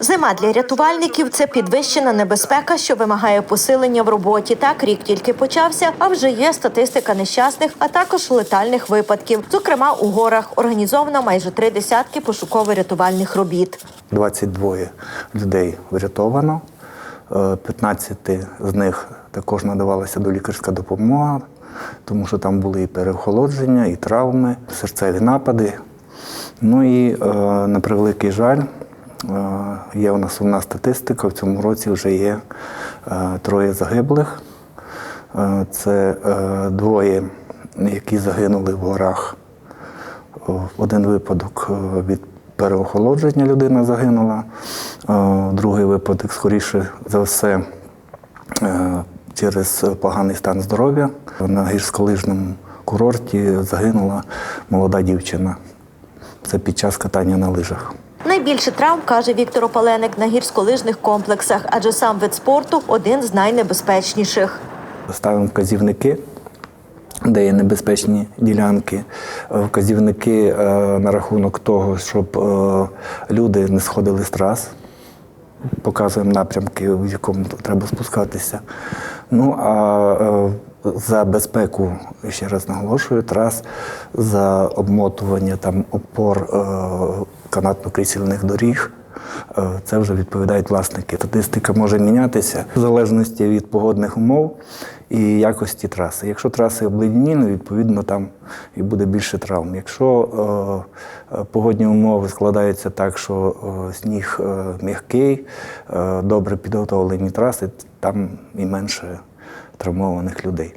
Зима для рятувальників це підвищена небезпека, що вимагає посилення в роботі. Так рік тільки почався, а вже є статистика нещасних, а також летальних випадків. Зокрема, у горах організовано майже три десятки пошуково-рятувальних робіт. 22 людей врятовано, е, 15 з них також надавалася долікарська допомога, тому що там були і переохолодження, і травми, серцеві напади. Ну і е, на превеликий жаль, е, є у нас сумна статистика. В цьому році вже є е, троє загиблих. Е, Це е, двоє, які загинули в горах. Один випадок е, від переохолодження людина загинула, Е, другий випадок, скоріше за все, е, через поганий стан здоров'я. На гірськолижному курорті загинула молода дівчина. Це під час катання на лижах. Найбільше травм каже Віктор Опаленик на гірськолижних комплексах, адже сам вид спорту один з найнебезпечніших. Ставимо вказівники, де є небезпечні ділянки, вказівники е, на рахунок того, щоб е, люди не сходили з трас. Показуємо напрямки, в якому треба спускатися. Ну а е, за безпеку, ще раз наголошую, трас за обмотування там опор е, канатно-крісільних доріг. Е, Це вже відповідають власники. Статистика може мінятися в залежності від погодних умов і якості траси. Якщо траси обледенілі, відповідно там і буде більше травм. Якщо е, погодні умови складаються так, що е, сніг е, м'який, е, добре підготовлені траси, там і менше травмованих людей.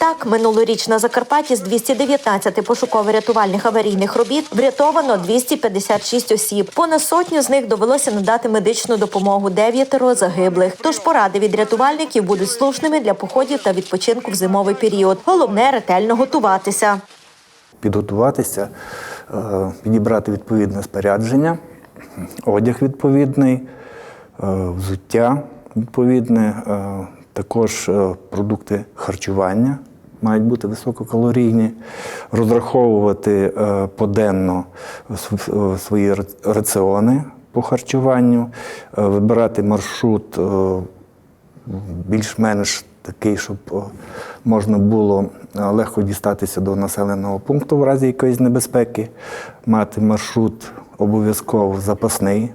Так, минулоріч на Закарпатті з 219 пошуково-рятувальних аварійних робіт врятовано 256 осіб. Понад сотню з них довелося надати медичну допомогу. Дев'ятеро загиблих. Тож поради від рятувальників будуть слушними для походів та відпочинку в зимовий період. Головне ретельно готуватися. підготуватися, е, підібрати відповідне спорядження, одяг відповідний, е, взуття відповідне, е, також е, продукти харчування мають бути висококалорійні, розраховувати е, поденно е, свої раціони по харчуванню, вибирати маршрут більш-менш такий, щоб можна було легко дістатися до населеного пункту в разі якоїсь небезпеки, мати маршрут обов'язково запасний.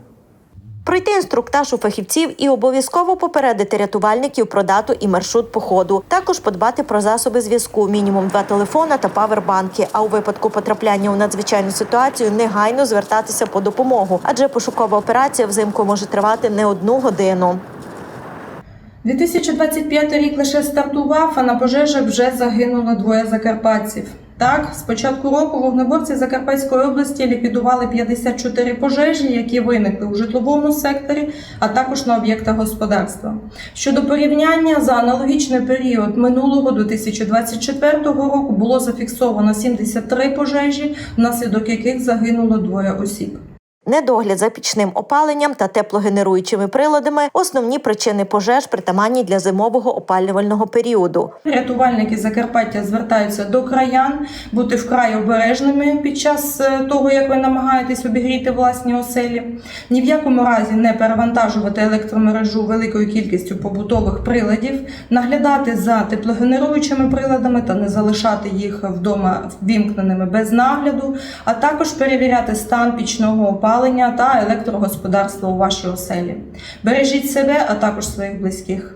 Пройти інструктаж у фахівців і обов'язково попередити рятувальників про дату і маршрут походу. Також подбати про засоби зв'язку, мінімум два телефона та павербанки. А у випадку потрапляння у надзвичайну ситуацію негайно звертатися по допомогу, адже пошукова операція взимку може тривати не одну годину. 2025 рік лише стартував, а на пожежах вже загинуло двоє закарпатців. Так, з початку року вогнеборці Закарпатської області ліквідували 54 пожежі, які виникли у житловому секторі, а також на об'єктах господарства. Щодо порівняння, за аналогічний період минулого 2024 року було зафіксовано 73 пожежі, внаслідок яких загинуло двоє осіб. Недогляд за пічним опаленням та теплогенеруючими приладами основні причини пожеж притаманні для зимового опалювального періоду. Рятувальники Закарпаття звертаються до краян бути вкрай обережними під час е, того, як ви намагаєтесь обігріти власні оселі. Ні в якому разі не перевантажувати електромережу великою кількістю побутових приладів, наглядати за теплогенеруючими приладами та не залишати їх вдома ввімкненими без нагляду, а також перевіряти стан пічного опалення та електрогосподарства у вашій оселі. Бережіть себе, а також своїх близьких.